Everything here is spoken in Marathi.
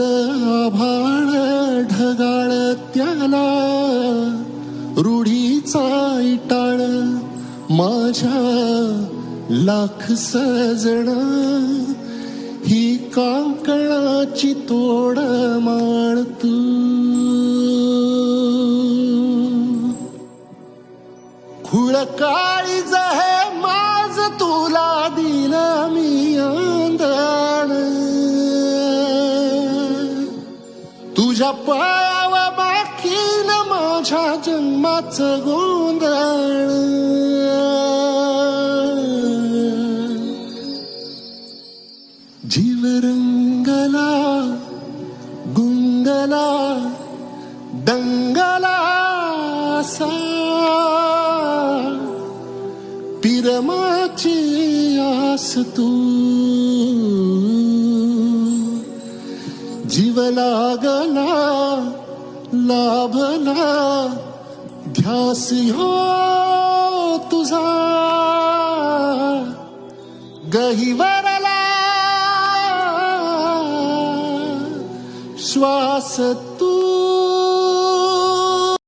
कुळ आभाळ ढगाळ त्याला. रूढीचा इटाळ माझ्या लाख सजण. ही कांकणाची तोड माळ तू. खुळ काळीज तुझ्या पायाव बाकीन माझ्या जन्माचं गोंधळ. जीव रंगला गुंगला दंगला सा पिरमाची आस तू. जीव लागला लाभला ध्यास हो तुझा। गहिवरला श्वास तू